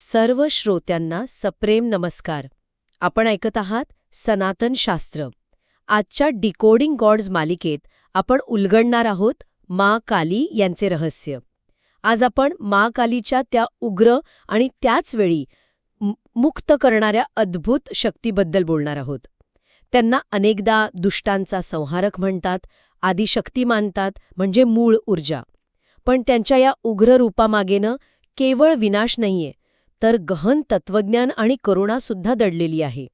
सर्व श्रोत्यांना सप्रेम नमस्कार. आपण ऐकत आहात सनातन शास्त्र. आजच्या डिकोडिंग गॉड्स मालिकेत आपण उलगडणार आहोत मा काली यांचे रहस्य. आज आपण मा कालीच्या त्या उग्र आणि त्याच वेळी मुक्त करणाऱ्या अद्भुत शक्तीबद्दल बोलणार आहोत. त्यांना अनेकदा दुष्टांचा संहारक म्हणतात आदिशक्ती मानतात म्हणजे मूळ ऊर्जा. पण त्यांच्या या उग्र रूपामागेनं केवळ विनाश नाहीये तर गहन तत्वज्ञान आणि करुणासुद्धा दडलेली आहे.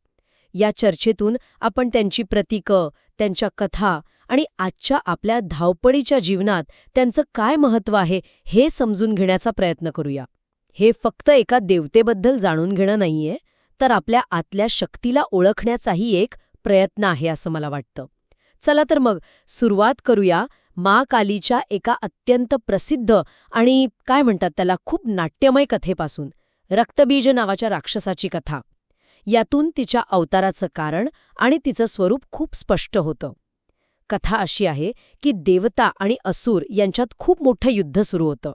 या चर्चेतून आपण त्यांची प्रतीकं त्यांच्या कथा आणि आजच्या आपल्या धावपळीच्या जीवनात त्यांचं काय महत्त्व आहे हे समजून घेण्याचा प्रयत्न करूया. हे फक्त एका देवतेबद्दल जाणून घेणं नाहीये तर आपल्या आतल्या शक्तीला ओळखण्याचाही एक प्रयत्न आहे असं मला वाटतं. चला तर मग सुरुवात करूया मा कालीच्या एका अत्यंत प्रसिद्ध आणि काय म्हणतात त्याला खूप नाट्यमय कथेपासून. रक्तबीज नावाच्या राक्षसाची कथा. यातून तिच्या अवताराचं कारण आणि तिचं स्वरूप खूप स्पष्ट होतं. कथा अशी आहे की देवता आणि असूर यांच्यात खूप मोठं युद्ध सुरू होतं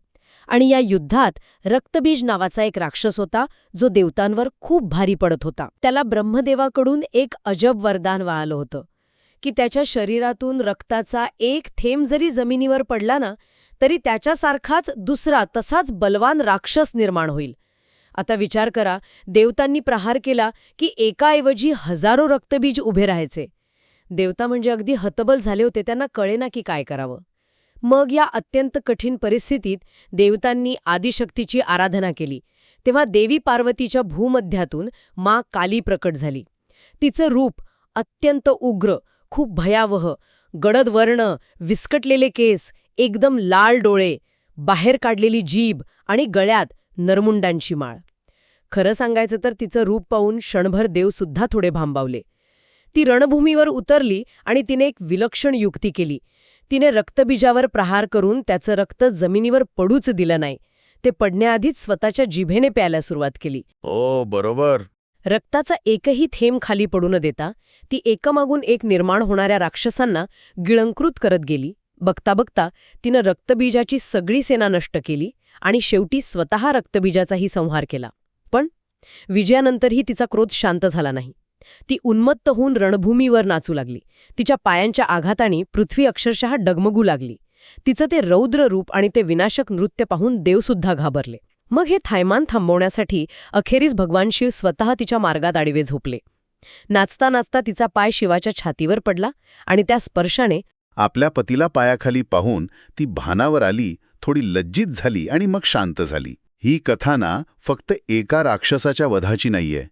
आणि या युद्धात रक्तबीज नावाचा एक राक्षस होता जो देवतांवर खूप भारी पडत होता. त्याला ब्रह्मदेवाकडून एक अजब वरदान वळालं होतं की त्याच्या शरीरातून रक्ताचा एक थेंब जरी जमिनीवर पडला ना तरी त्याच्यासारखाच दुसरा तसाच बलवान राक्षस निर्माण होईल. आता विचार करा देवतांनी प्रहार केला की एकाऐवजी हजारो रक्तबीज उभे राहायचे. देवता म्हणजे अगदी हतबल झाले होते त्यांना कळेना की काय करावं. मग या अत्यंत कठीण परिस्थितीत देवतांनी आदिशक्तीची आराधना केली. तेव्हा देवी पार्वतीच्या भूमध्यातून मा काली प्रकट झाली. तिचं रूप अत्यंत उग्र खूप भयावह गडद वर्ण विस्कटलेले केस एकदम लाल डोळे बाहेर काढलेली जीभ आणि गळ्यात नरमुंडांची माळ. खरं सांगायचं तर तिचं रूप पाहून क्षणभर देवसुद्धा थोडे भांबावले. ती रणभूमीवर उतरली आणि तिने एक विलक्षण युक्ती केली. तिने रक्तबीजावर प्रहार करून त्याचं रक्त जमिनीवर पडूच दिलं नाही. ते पडण्याआधीच स्वतःच्या जिभेने प्यायला सुरुवात केली. ओ बरोबर. रक्ताचा एकही थेंब खाली पडू न देता ती एकामागून एक निर्माण होणाऱ्या राक्षसांना गिळंकृत करत गेली. बघता बघता तिनं रक्तबीजाची सगळी सेना नष्ट केली आणि शेवटी स्वतः रक्तबीजाचाही संहार केला. विजयानंतरही तिचा क्रोध शांत झाला नाही. ती उन्मत्त होऊन रणभूमीवर नाचू लागली. तिच्या पायांच्या आघाताने पृथ्वी अक्षरशः डगमगू लागली. तिचं ते रौद्र रूप आणि ते विनाशक नृत्य पाहून देवसुद्धा घाबरले. मग हे थायमान थांबवण्यासाठी अखेरीस भगवान शिव स्वतः तिच्या मार्गात आडवे झोपले. नाचता नाचता तिचा पाय शिवाच्या छातीवर पडला आणि त्या स्पर्शाने आपल्या पतीला पायाखाली पाहून ती भानावर आली थोडी लज्जित झाली आणि मग शांत झाली. ही कथा ना फक्त एका राक्षसाच्या वधाची नाहीये.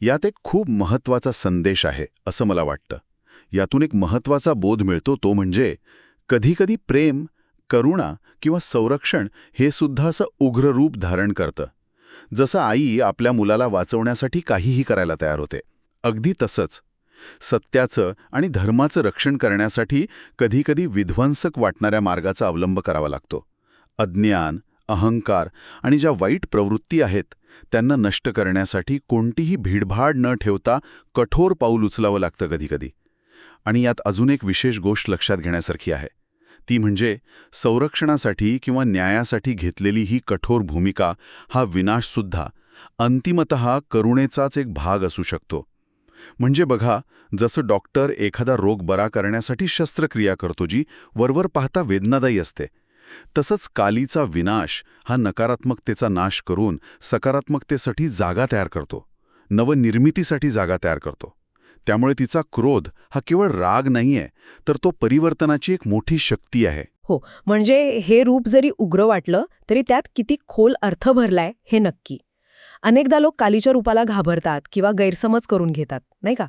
यात एक खूप महत्त्वाचा संदेश आहे असं मला वाटतं. यातून एक महत्त्वाचा बोध मिळतो तो म्हणजे कधीकधी प्रेम करुणा किंवा संरक्षण हे सुद्धा असं उग्र रूप धारण करतं. जसं आई आपल्या मुलाला वाचवण्यासाठी काहीही करायला तयार होते. अगदी तसंच. सत्याचं आणि धर्माचं रक्षण करण्यासाठी कधीकधी विध्वंसक वाटणाऱ्या मार्गाचा अवलंब करावा लागतो. अज्ञान अहंकार आणि ज्या वाईट प्रवृत्ती आहेत त्यांना नष्ट करण्यासाठी कोणतीही भीडभाड न ठेवता कठोर पाऊल उचलावं लागतं कधीकधी. आणि यात अजून एक विशेष गोष्ट लक्षात घेण्यासारखी आहे. ती म्हणजे संरक्षणासाठी किंवा न्यायासाठी घेतलेली ही कठोर भूमिका हा विनाशसुद्धा अंतिमत करुणेचाच एक भाग असू शकतो. म्हणजे बघा जसं डॉक्टर एखादा रोग बरा करण्यासाठी शस्त्रक्रिया करतो जी वरवर पाहता वेदनादायी असते. तसंच कालीचा विनाश हा नकारात्मकतेचा नाश करून सकारात्मकतेसाठी जागा तयार करतो. नवनिर्मितीसाठी जागा तयार करतो. त्यामुळे तिचा क्रोध हा केवळ राग नाहीये तर तो परिवर्तनाची एक मोठी शक्ती आहे. हो म्हणजे हे रूप जरी उग्र वाटलं तरी त्यात किती खोल अर्थ भरलाय हे नक्की. अनेकदा लोक कालीच्या रूपाला घाबरतात किंवा गैरसमज करून घेतात नाही का?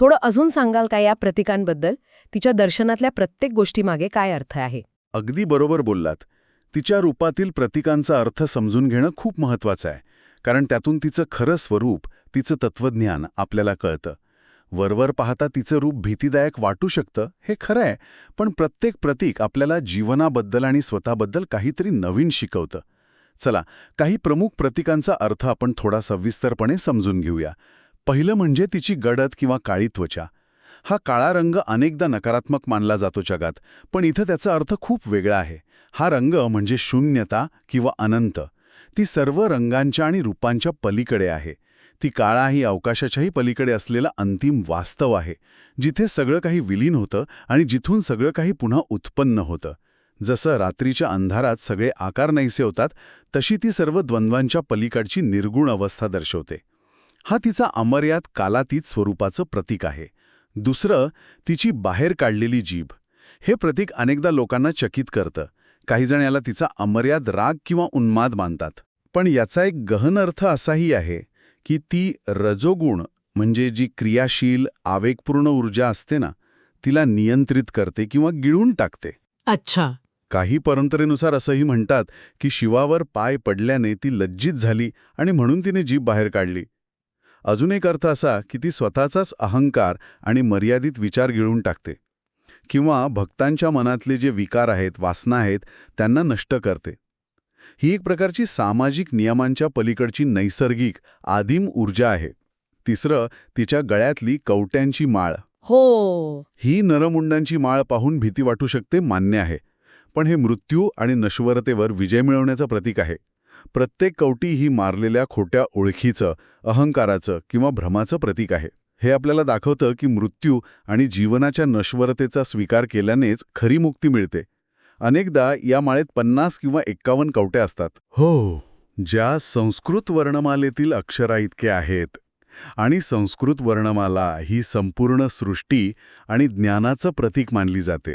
थोडं अजून सांगाल का या प्रतिकांबद्दल? तिच्या दर्शनातल्या प्रत्येक गोष्टीमागे काय अर्थ आहे? अगदी बरोबर बोललात. तिच्या रूपातील प्रतिकांचा अर्थ समजून घेणं खूप महत्वाचं आहे कारण त्यातून तिचं खरं स्वरूप तिचं तत्वज्ञान आपल्याला कळतं. वरवर पाहता तिचं रूप भीतीदायक वाटू शकतं हे खरं आहे पण प्रत्येक प्रतीक आपल्याला जीवनाबद्दल आणि स्वतःबद्दल काहीतरी नवीन शिकवतं. चला काही प्रमुख प्रतिकांचा अर्थ आपण थोडा सविस्तरपणे समजून घेऊया. पहिलं म्हणजे तिची गडद किंवा काळी त्वचा. हा काळा रंग अनेकदा नकारात्मक मानला जातो जगात पण इथं त्याचा अर्थ खूप वेगळा आहे. हा रंग म्हणजे शून्यता किंवा अनंत. ती सर्व रंगांच्या आणि रूपांच्या पलीकडे आहे. ती काळाही अवकाशाच्याही पलीकडे असलेला अंतिम वास्तव आहे जिथे सगळं काही विलीन होतं आणि जिथून सगळं काही पुन्हा उत्पन्न होतं. जसं रात्रीच्या अंधारात सगळे आकार नाहीसे होतात तशी ती सर्व द्वंद्वांच्या पलीकडची निर्गुण अवस्था दर्शवते. हा तिचा अमर्याद कालातीत स्वरूपाचं प्रतीक आहे. दुसरं तिची बाहेर काढलेली जीभ. हे प्रतीक अनेकदा लोकांना चकित करतं. काहीजण याला तिचा अमर्याद राग किंवा उन्माद मानतात. पण याचा एक गहन अर्थ असाही आहे की ती रजोगुण म्हणजे जी क्रियाशील आवेगपूर्ण ऊर्जा असते ना तिला नियंत्रित करते किंवा गिळून टाकते. अच्छा. काही परंपरेनुसार असंही म्हणतात की शिवावर पाय पडल्याने ती लज्जित झाली आणि म्हणून तिने जीभ बाहेर काढली. अजून एक अर्थ असा की ती स्वतःचाच अहंकार आणि मर्यादित विचार गिळून टाकते. किंवा भक्तांच्या मनातले जे विकार आहेत वासना आहेत त्यांना नष्ट करते. ही एक प्रकारची सामाजिक नियमांच्या पलीकडची नैसर्गिक आदिम ऊर्जा आहे. तिसरं तिच्या गळ्यातली कवट्यांची माळ. हो. ही नरमुंडांची माळ पाहून भीती वाटू शकते मान्य आहे. पण हे मृत्यू आणि नश्वरतेवर विजय मिळवण्याचं प्रतीक आहे. प्रत्येक कवटी ही मारलेल्या खोट्या ओळखीचं अहंकाराचं किंवा भ्रमाचं प्रतीक आहे. हे आपल्याला दाखवतं की मृत्यू आणि जीवनाच्या नश्वरतेचा स्वीकार केल्यानेच खरी मुक्ती मिळते. अनेकदा या माळेत पन्नास किंवा एक्कावन्न कवट्या असतात. हो ज्या संस्कृत वर्णमालेतील अक्षरा इतके आहेत. आणि संस्कृत वर्णमाला ही संपूर्ण सृष्टी आणि ज्ञानाचं प्रतीक मानली जाते.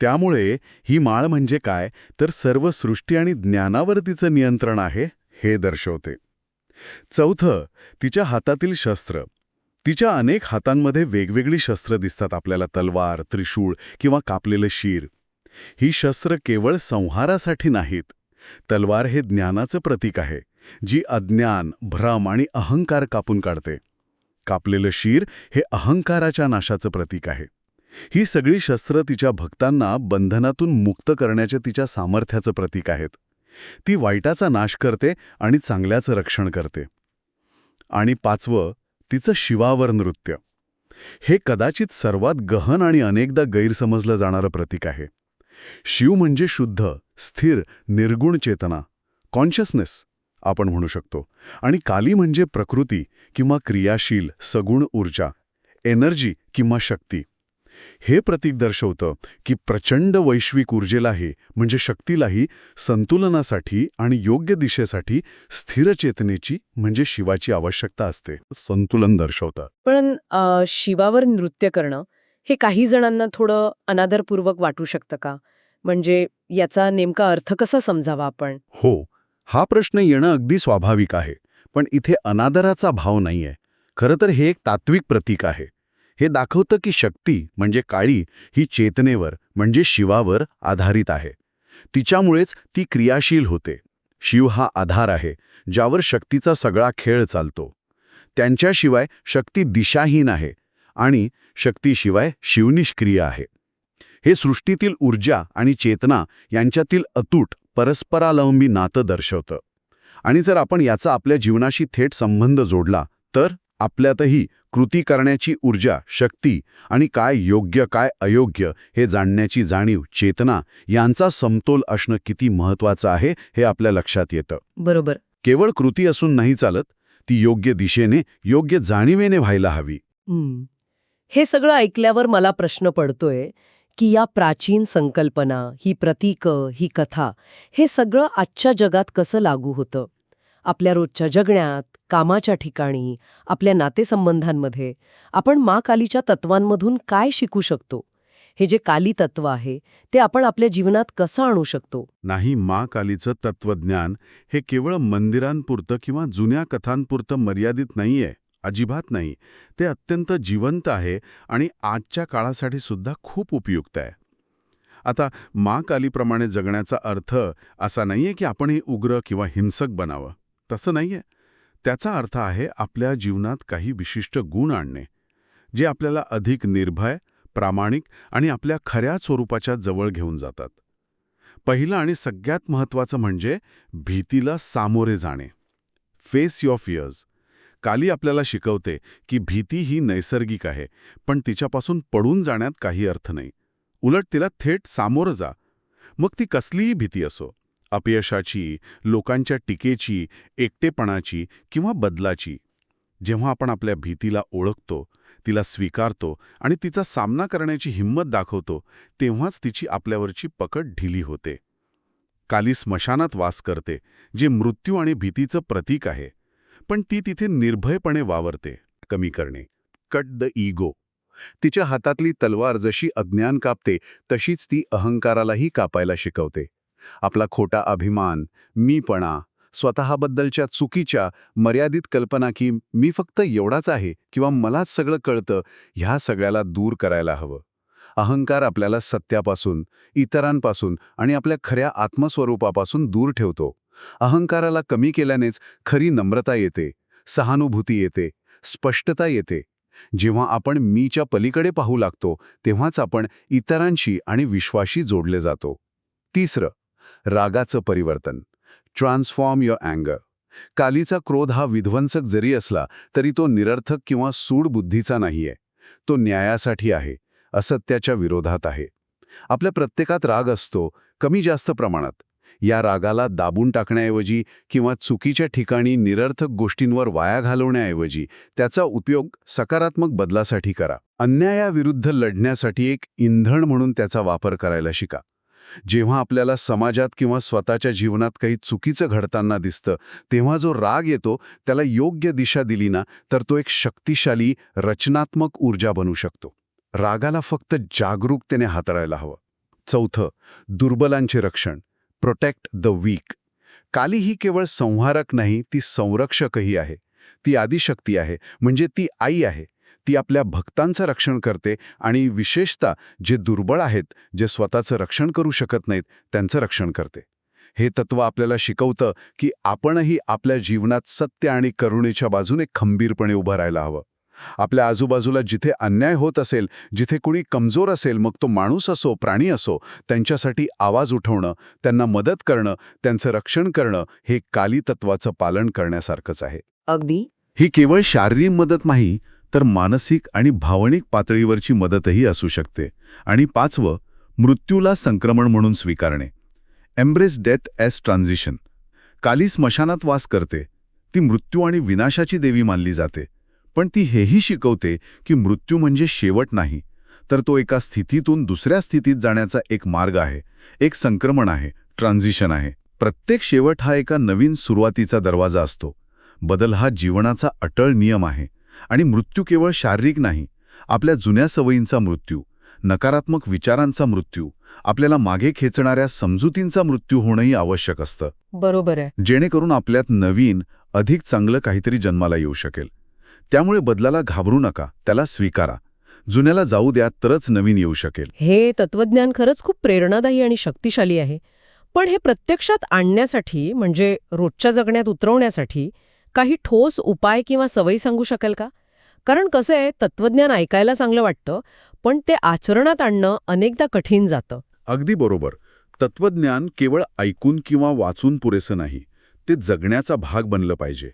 त्यामुळे ही माळ म्हणजे काय? तर सर्व सृष्टी आणि ज्ञानावर तिचं नियंत्रण आहे हे दर्शवते. चौथं तिच्या हातातील शस्त्र. तिच्या अनेक हातांमध्ये वेगवेगळी शस्त्र दिसतात आपल्याला तलवार त्रिशूळ किंवा कापलेलं शीर. ही शस्त्र केवळ संहारासाठी नाहीत. तलवार हे ज्ञानाचं प्रतीक आहे जी अज्ञान भ्रम आणि अहंकार कापून काढते. कापलेलं शीर हे अहंकाराच्या नाशाचं प्रतीक आहे. ही सगळी शस्त्र तिच्या भक्तांना बंधनातून मुक्त करण्याच्या तिच्या सामर्थ्याचं प्रतीक आहेत. ती वाईटाचा नाश करते आणि चांगल्याचं रक्षण करते. आणि पाचवं तिचं शिवावर नृत्य. हे कदाचित सर्वात गहन आणि अनेकदा गैरसमजलं जाणारं प्रतीक आहे. शिव म्हणजे शुद्ध स्थिर निर्गुण चेतना कॉन्शियसनेस आपण म्हणू शकतो. आणि काली म्हणजे प्रकृती किंवा क्रियाशील सगुण ऊर्जा एनर्जी किंवा शक्ती. हे प्रतीक दर्शवतं की प्रचंड वैश्विक ऊर्जेलाही म्हणजे शक्तीलाही संतुलनासाठी आणि योग्य दिशेसाठी स्थिर चेतनेची म्हणजे शिवाची आवश्यकता असते. संतुलन दर्शवतं. पण शिवावर नृत्य करणं हे काही जणांना थोडं अनादरपूर्वक वाटू शकतं का? म्हणजे याचा नेमका अर्थ कसा समजावा आपण? हो हा प्रश्न येणं अगदी स्वाभाविक आहे पण इथे अनादराचा भाव नाहीये. खरं तर हे एक तात्विक प्रतीक आहे. हे दाखवतं की शक्ती म्हणजे काळी ही चेतनेवर म्हणजे शिवावर आधारित आहे. तिच्यामुळेच ती क्रियाशील होते. शिव हा आधार आहे ज्यावर शक्तीचा सगळा खेळ चालतो. त्यांच्याशिवाय शक्ती दिशाहीन आहे आणि शक्तीशिवाय शिवनिष्क्रिय आहे. हे सृष्टीतील ऊर्जा आणि चेतना यांच्यातील अतूट परस्परालंबी नातं दर्शवतं. आणि जर आपण याचा आपल्या जीवनाशी थेट संबंध जोडला तर आपल्यातही कृती करण्याची ऊर्जा शक्ती आणि काय योग्य काय अयोग्य हे जाणण्याची जाणीव चेतना यांचा समतोल असणं किती महत्वाचं आहे हे आपल्या लक्षात येतं. बरोबर. केवळ कृती असून नाही चालत ती योग्य दिशेने योग्य जाणीवेने व्हायला हवी. हं. सगळं ऐकल्यावर मला प्रश्न पडतोय की या प्राचीन संकल्पना ही प्रतीकं ही कथा हे सगळं आजच्या जगात कसं लागू होतं? आपल्या रोजच्या जगण्यात कामाच्या ठिकाणी आपल्या नातेसंबंधांमध्ये आपण मा कालीच्या तत्वांमधून काय शिकू शकतो? हे जे काली तत्व आहे ते आपण आपल्या जीवनात कसं आणू शकतो? नाही मा कालीचं तत्वज्ञान हे केवळ मंदिरांपुरतं किंवा जुन्या कथांपुरतं मर्यादित नाहीये अजिबात नाही. ते अत्यंत जिवंत आहे आणि आजच्या काळासाठी सुद्धा खूप उपयुक्त आहे. आता मा कालीप्रमाणे जगण्याचा अर्थ असा नाहीये की आपण हे उग्र किंवा हिंसक बनावं. तसं नाहीये. त्याचा अर्थ आहे आपल्या जीवनात काही विशिष्ट गुण आणणे जे आपल्याला अधिक निर्भय प्रामाणिक आणि आपल्या खऱ्या स्वरूपाच्या जवळ घेऊन जातात. पहिलं आणि सगळ्यात महत्त्वाचं म्हणजे भीतीला सामोरे जाणे. फेस युअर फियर्स काली आपल्याला शिकवते की भीती ही नैसर्गिक आहे पण तिच्यापासून पडून जाण्यात काही अर्थ नाही. उलट तिला थेट सामोरं जा. मग ती कसलीही भीती असो अपयशाची लोकांच्या टीकेची एकटेपणाची किंवा बदलाची. जेव्हा आपण आपल्या भीतीला ओळखतो तिला स्वीकारतो आणि तिचा सामना करण्याची हिंमत दाखवतो तेव्हाच तिची आपल्यावरची पकड ढिली होते. काली स्मशानात वास करते जे मृत्यू आणि भीतीचं प्रतीक आहे. पण ती तिथे निर्भयपणे वावरते कमी करणे. Cut the ego. तिच्या हातातली तलवार जशी अज्ञान कापते तशीच ती अहंकारालाही कापायला शिकवते. आपला खोटा अभिमान मीपणा स्वतःबद्दलच्या चुकीच्या मर्यादित कल्पना की मी फक्त एवढाच आहे किंवा मलाच सगळं कळतं ह्या सगळ्याला दूर करायला हवं. अहंकार आपल्याला सत्यापासून इतरांपासून आणि आपल्या खऱ्या आत्मस्वरूपापासून दूर ठेवतो. अहंकाराला कमी केल्यानेच खरी नम्रता येते सहानुभूती येते स्पष्टता येते. जेव्हा आपण मीच्या पलीकडे पाहू लागतो तेव्हाच आपण इतरांशी आणि विश्वाशी जोडले जातो. तिसरं रागाचं परिवर्तन. ट्रान्सफॉर्म युअर अँगर कालीचा क्रोध हा विध्वंसक जरी असला तरी तो निरर्थक किंवा सूड बुद्धीचा नाहीये. तो न्यायासाठी आहे असत्याच्या विरोधात आहे. आपल्या प्रत्येकात राग असतो कमी जास्त प्रमाणात. या रागाला दाबून टाकण्याऐवजी किंवा चुकीच्या ठिकाणी निरर्थक गोष्टींवर वाया घालवण्याऐवजी त्याचा उपयोग सकारात्मक बदलासाठी करा. अन्यायाविरुद्ध लढण्यासाठी एक इंधन म्हणून त्याचा वापर करायला शिका. जेव्हा आपल्याला समाजात किंवा स्वतःच्या जीवनात काही चुकीचं घडताना दिसतं तेव्हा जो राग येतो त्याला योग्य दिशा दिली ना तर तो एक शक्तिशाली रचनात्मक ऊर्जा बनू शकतो. रागाला फक्त जागरूकतेने हाताळायला हवं. चौथं दुर्बलांचे रक्षण. प्रोटेक्ट द वीक काली ही केवळ संहारक नाही ती संरक्षकही आहे. ती आदिशक्ती आहे म्हणजे ती आई आहे. ती आपल्या भक्तांचं रक्षण करते आणि विशेषतः जे दुर्बळ आहेत जे स्वतःचं रक्षण करू शकत नाहीत त्यांचं रक्षण करते. हे तत्व आपल्याला शिकवतं की आपणही आपल्या जीवनात सत्य आणि करुणेच्या बाजूने खंबीरपणे उभं राहायला हवं. आपल्या आजूबाजूला जिथे अन्याय होत असेल जिथे कुणी कमजोर असेल मग तो माणूस असो प्राणी असो त्यांच्यासाठी आवाज उठवणं त्यांना मदत करणं त्यांचं रक्षण करणं हे काली तत्वाचं पालन करण्यासारखंच आहे. अगदी. ही केवळ शारीरिक मदत नाही तर मानसिक आणि भावनिक पातळीवरची मदतही असू शकते. आणि पाचवं मृत्यूला संक्रमण म्हणून स्वीकारणे. Embrace death as transition Kali स्मशानात वास करते. ती मृत्यू आणि विनाशाची देवी मानली जाते. पण ती हेही शिकवते की मृत्यू म्हणजे शेवट नाही तर तो एका स्थितीतून दुसऱ्या स्थितीत जाण्याचा एक मार्ग आहे. एक संक्रमण आहे ट्रान्झिशन आहे. प्रत्येक शेवट हा एका नवीन सुरुवातीचा दरवाजा असतो. बदल हा जीवनाचा अटळ नियम आहे. आणि मृत्यू केवळ शारीरिक नाही आपल्या जुन्या सवयींचा मृत्यू नकारात्मक विचारांचा मृत्यू आपल्याला मागे खेचणाऱ्या समजुतींचा मृत्यू होणंही आवश्यक असतं. बरोबर आहे. जेणेकरून आपल्यात नवीन अधिक चांगलं काहीतरी जन्माला येऊ शकेल. त्यामुळे बदलाला घाबरू नका त्याला स्वीकारा. जुन्याला जाऊ द्या तरच नवीन येऊ शकेल. हे तत्वज्ञान खरंच खूप प्रेरणादायी आणि शक्तिशाली आहे. पण हे प्रत्यक्षात आणण्यासाठी म्हणजे रोजच्या जगण्यात उतरवण्यासाठी काही ठोस उपाय किंवा सवयी सांगू शकाल का? कारण कसं आहे तत्वज्ञान ऐकायला चांगलं वाटतं पण ते आचरणात आणणं अनेकदा कठीण जातं. अगदी बरोबर. तत्वज्ञान केवळ ऐकून किंवा वाचून पुरेसं नाही ते जगण्याचा भाग बनलं पाहिजे.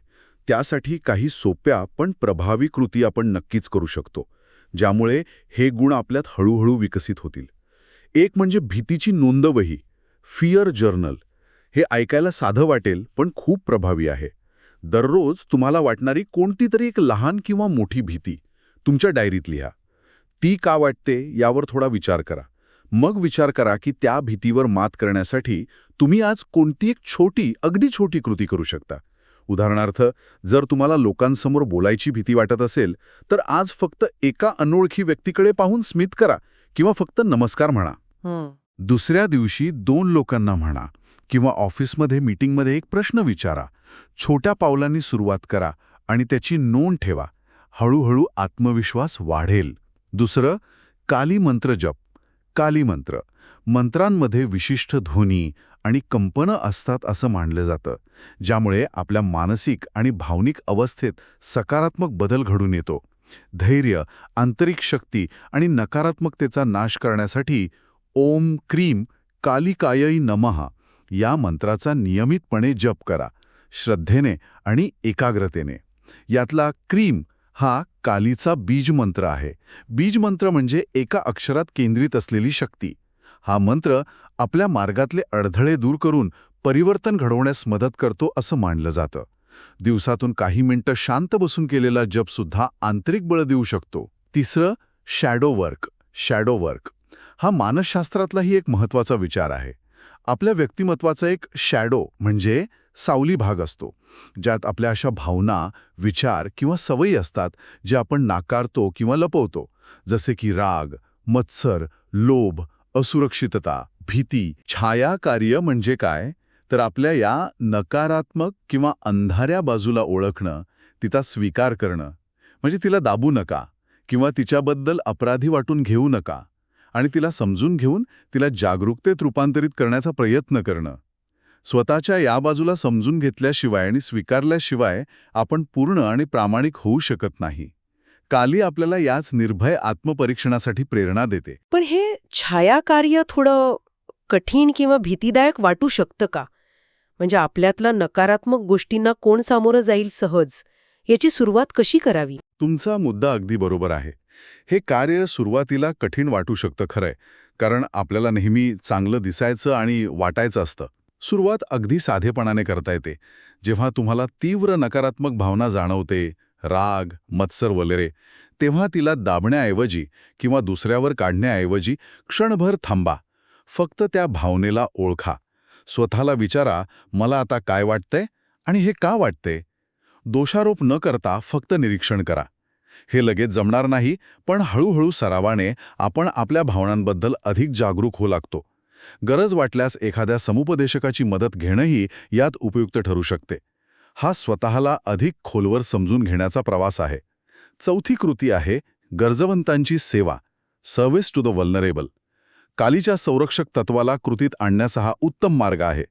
त्यासाठी काही सोप्या पण प्रभावी कृती आपण नक्कीच करू शकतो ज्यामुळे हे गुण आपल्यात हळूहळू विकसित होतील. एक म्हणजे भीतीची नोंदवही फिअर जर्नल हे ऐकायला साधं वाटेल पण खूप प्रभावी आहे. दररोज तुम्हाला वाटणारी कोणती तरी एक लहान किंवा मोठी भीती. तुमच्या डायरीत लिहा. ती का वाटते यावर थोडा विचार करा. मग विचार करा की त्या भीतीवर मात करण्यासाठी तुम्ही आज कोणती एक छोटी अगदी छोटी कृती करू शकता. उदाहरणार्थ जर तुम्हाला लोकांसमोर बोलायची भीती वाटत असेल तर आज फक्त एका अनोळखी व्यक्तीकडे पाहून स्मित करा किंवा फक्त नमस्कार म्हणा. दुसऱ्या दिवशी दोन लोकांना म्हणा किंवा ऑफिसमध्ये मीटिंगमध्ये एक प्रश्न विचारा. छोट्या पावलांनी सुरुवात करा आणि त्याची नोंद ठेवा. हळूहळू आत्मविश्वास वाढेल. दुसरं काली मंत्र जप. काली मंत्र. मंत्रांमध्ये विशिष्ट ध्वनी आणि कंपनं असतात असं मानलं जातं ज्यामुळे आपल्या मानसिक आणि भावनिक अवस्थेत सकारात्मक बदल घडून येतो. धैर्य आंतरिक शक्ती आणि नकारात्मकतेचा नाश करण्यासाठी ओम क्रीम कालिकायई नमहा या मंत्राचा नियमितपणे जप करा श्रद्धेने आणि एकाग्रतेने. यातला क्रीम हा कालीचा बीजमंत्र आहे. बीजमंत्र म्हणजे एका अक्षरात केंद्रित असलेली शक्ती. हा मंत्र आपल्या मार्गातले अडथळे दूर करून परिवर्तन घडवण्यास मदत करतो असं मानलं जातं. दिवसातून काही मिनिटं शांत बसून केलेला जपसुद्धा आंतरिक बळ देऊ शकतो. तिसरं शॅडो वर्क शॅडो वर्क हा मानसशास्त्रातलाही एक महत्त्वाचा विचार आहे. आपल्या व्यक्तिमत्वाचा एक शॅडो म्हणजे सावली भाग असतो. ज्यात आपल्या अशा भावना विचार किंवा सवयी असतात जे आपण नाकारतो किंवा लपवतो. जसे की राग मत्सर लोभ असुरक्षितता भीती छाया कार्य म्हणजे काय? तर आपल्या या नकारात्मक किंवा अंधाऱ्या बाजूला ओळखणं तिचा स्वीकार करणं. म्हणजे तिला दाबू नका किंवा तिच्याबद्दल अपराधी वाटून घेऊ नका. आणि तिला समजून घेऊन तिला जागरूकतेत रूपांतरित करण्याचा प्रयत्न करणं. स्वतःच्या या बाजूला समजून घेतल्याशिवाय आणि स्वीकारल्याशिवाय आपण पूर्ण आणि प्रामाणिक होऊ शकत नाही. काली आपल्याला याच निर्भय आत्मपरीक्षणासाठी प्रेरणा देते. पण हे छायाकार्य थोडं कठीण किंवा भीतीदायक वाटू शकतं का? म्हणजे आपल्यातल्या नकारात्मक गोष्टींना कोण सामोरं जाईल सहज? याची सुरुवात कशी करावी? तुमचा मुद्दा अगदी बरोबर आहे. हे कार्य सुरुवातीला कठीण वाटू शकतं खरंय कारण आपल्याला नेहमी चांगलं दिसायचं आणि वाटायचं असतं. सुरुवात अगदी साधेपणाने करता येते. जेव्हा तुम्हाला तीव्र नकारात्मक भावना जाणवते राग मत्सर वगैरे तेव्हा तिला दाबण्याऐवजी किंवा दुसऱ्यावर काढण्याऐवजी क्षणभर थांबा. फक्त त्या भावनेला ओळखा. स्वतःला विचारा मला आता काय वाटतंय आणि हे का वाटते दोषारोप न करता फक्त निरीक्षण करा. हे लगेच जमणार नाही पण हळूहळू सरावाने आपण आपल्या भावनांबद्दल अधिक जागरूक होऊ लागतो. गरज वाटल्यास एखाद्या समुपदेशकाची मदत घेणंही यात उपयुक्त ठरू शकते. हा स्वतःला अधिक खोलवर समजून घेण्याचा प्रवास आहे. चौथी कृती आहे गरजवंतांची सेवा सर्व्हिस टू द वल्नरेबल कालीच्या संरक्षक तत्वाला कृतीत आणण्याचा हा उत्तम मार्ग आहे.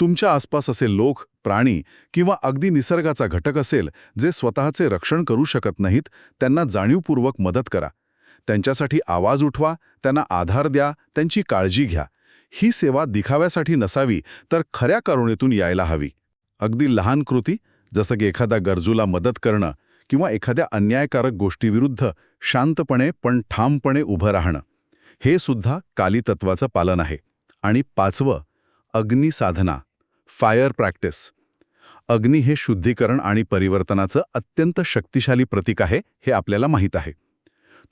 तुमच्या आसपास असे लोक प्राणी किंवा अगदी निसर्गाचा घटक असेल जे स्वतःचे रक्षण करू शकत नाहीत त्यांना जाणीवपूर्वक मदत करा. त्यांच्यासाठी आवाज उठवा त्यांना आधार द्या त्यांची काळजी घ्या. ही सेवा दिखाव्यासाठी नसावी तर खऱ्या करुणेतून यायला हवी. अगदी लहान कृती जसं की एखाद्या गरजूला मदत करणं किंवा एखाद्या अन्यायकारक गोष्टीविरुद्ध शांतपणे पण ठामपणे उभं राहणं. हे सुद्धा काली तत्वाचं पालन आहे. आणि पाचवं अग्निसाधना. Fire practice. अग्नी हे शुद्धीकरण आणि परिवर्तनाचं अत्यंत शक्तिशाली प्रतीक आहे हे आपल्याला माहीत आहे.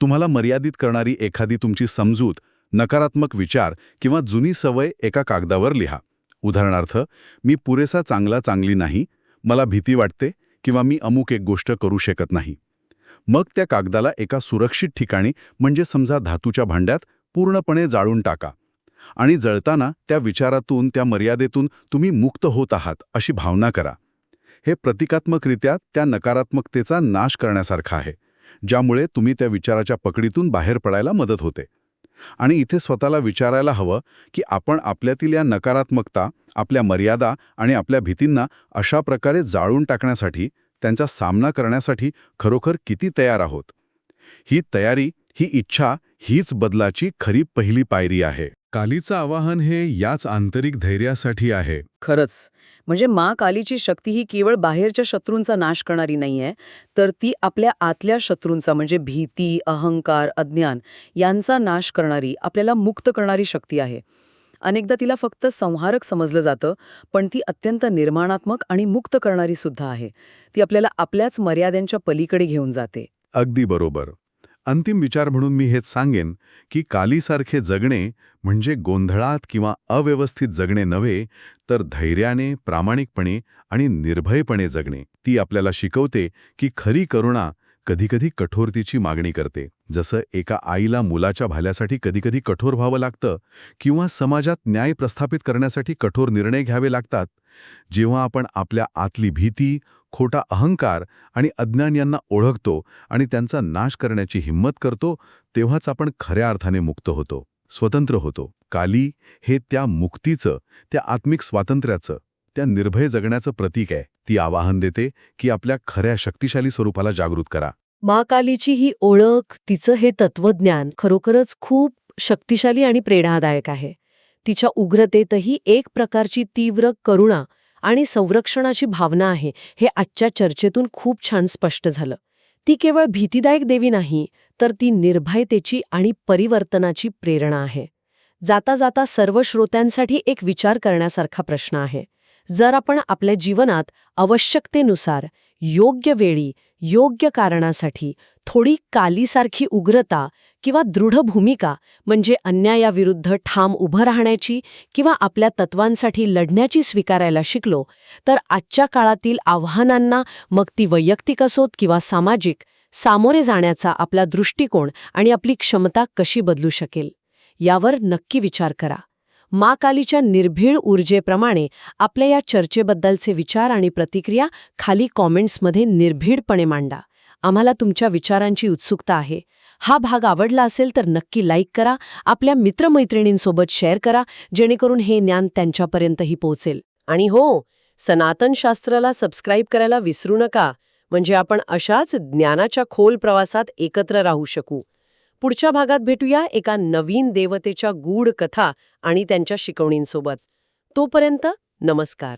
तुम्हाला मर्यादित करणारी एखादी तुमची समजूत नकारात्मक विचार किंवा जुनी सवय एका कागदावर लिहा. उदाहरणार्थ मी पुरेसा चांगला चांगली नाही मला भीती वाटते किंवा मी अमुक एक गोष्ट करू शकत नाही. मग त्या कागदाला एका सुरक्षित ठिकाणी म्हणजे समजा धातूच्या भांड्यात पूर्णपणे जाळून टाका. आणि जळताना त्या विचारातून त्या मर्यादेतून तुम्ही मुक्त होत आहात अशी भावना करा. हे प्रतिकात्मकरित्या त्या नकारात्मकतेचा नाश करण्यासारखं आहे ज्यामुळे तुम्ही त्या विचाराच्या पकडीतून बाहेर पडायला मदत होते. आणि इथे स्वतःला विचारायला हवं की आपण आपल्यातील या नकारात्मकता आपल्या मर्यादा आणि आपल्या भीतींना अशा प्रकारे जाळून टाकण्यासाठी त्यांचा सामना करण्यासाठी खरोखर किती तयार आहोत? ही तयारी ही इच्छा हीच बदलाची खरी पहिली पायरी आहे. कालीचं आवाहन हे याच आंतरिक धैर्यासाठी आहे. खरंच. म्हणजे मा कालीची शक्ती ही केवळ बाहेरच्या शत्रूंचा नाश करणारी नाहीये तर ती आपल्या आतल्या शत्रूंचा म्हणजे भीती अहंकार अज्ञान यांचा नाश करणारी आपल्याला मुक्त करणारी शक्ती आहे. अनेकदा तिला फक्त संहारक समजलं जातं पण ती अत्यंत निर्माणात्मक आणि मुक्त करणारी सुद्धा आहे. ती आपल्याला आपल्याच मर्यादांच्या पलीकडे घेऊन जाते. अगदी बरोबर. अंतिम विचार म्हणून मी हेच सांगेन की कालीसारखे जगणे म्हणजे गोंधळात किंवा अव्यवस्थित जगणे नव्हे तर धैर्याने प्रामाणिकपणे आणि निर्भयपणे जगणे. ती आपल्याला शिकवते की खरी करुणा कधीकधी कठोरतेची मागणी करते. जसं एका आईला मुलाच्या भाल्यासाठी कधीकधी कठोर व्हावं लागतं किंवा समाजात न्याय प्रस्थापित करण्यासाठी कठोर निर्णय घ्यावे लागतात जेव्हा आपण आपल्या आतली भीती खोटा अहंकार आणि अज्ञान यांना ओळखतो आणि त्यांचा नाश करण्याची हिंमत करतो तेव्हाच आपण खऱ्या अर्थाने मुक्त होतो स्वतंत्र होतो. काली हे त्या मुक्तीचं त्या आत्मिक स्वातंत्र्याचं त्या निर्भय जगण्याचं प्रतीक आहे. ती आवाहन देते की आपल्या खऱ्या शक्तिशाली स्वरूपाला जागृत करा. महाकालीची ही ओळख तिचं हे तत्वज्ञान खरोखरच खूप शक्तिशाली आणि प्रेरणादायक आहे. तिच्या उग्रतेतही एक प्रकारची तीव्र करुणा आणि संरक्षणाची भावना आहे हे आजच्या चर्चेतून खूप छान स्पष्ट झालं. ती केवळ भीतीदायक देवी नाही तर ती निर्भयतेची आणि परिवर्तनाची प्रेरणा आहे. जाता जाता सर्व श्रोत्यांसाठी एक विचार करण्यासारखा प्रश्न आहे. जर आपण आपल्या जीवनात आवश्यकतेनुसार योग्य वेळी योग्य कारणासाठी थोडी कालीसारखी उग्रता किंवा दृढ भूमिका म्हणजे अन्यायाविरुद्ध ठाम उभं राहण्याची किंवा आपल्या तत्वांसाठी लढण्याची स्वीकारायला शिकलो तर आजच्या काळातील आव्हानांना मग ती वैयक्तिक असोत किंवा सामाजिक सामोरे जाण्याचा आपला दृष्टिकोन आणि आपली क्षमता कशी बदलू शकेल यावर नक्की विचार करा. मा कालीच्या निर्भीड ऊर्जेप्रमाणे आपल्या या चर्चेबद्दलचे विचार आणि प्रतिक्रिया खाली कॉमेंट्समध्ये निर्भीडपणे मांडा. आम्हाला तुमच्या विचारांची उत्सुकता आहे. हा भाग आवडला असेल तर नक्की लाईक करा आपल्या मित्रमैत्रिणींसोबत शेअर करा जेणेकरून हे ज्ञान त्यांच्यापर्यंतही पोहोचेल. आणि हो सनातन शास्त्राला सबस्क्राईब करायला विसरू नका म्हणजे आपण अशाच ज्ञानाच्या खोल प्रवासात एकत्र राहू शकू. पुढच्या भागात भेटूया एका नवीन देवतेच्या गूढ कथा आणि त्यांच्या शिकवणींसोबत. तोपर्यंत नमस्कार.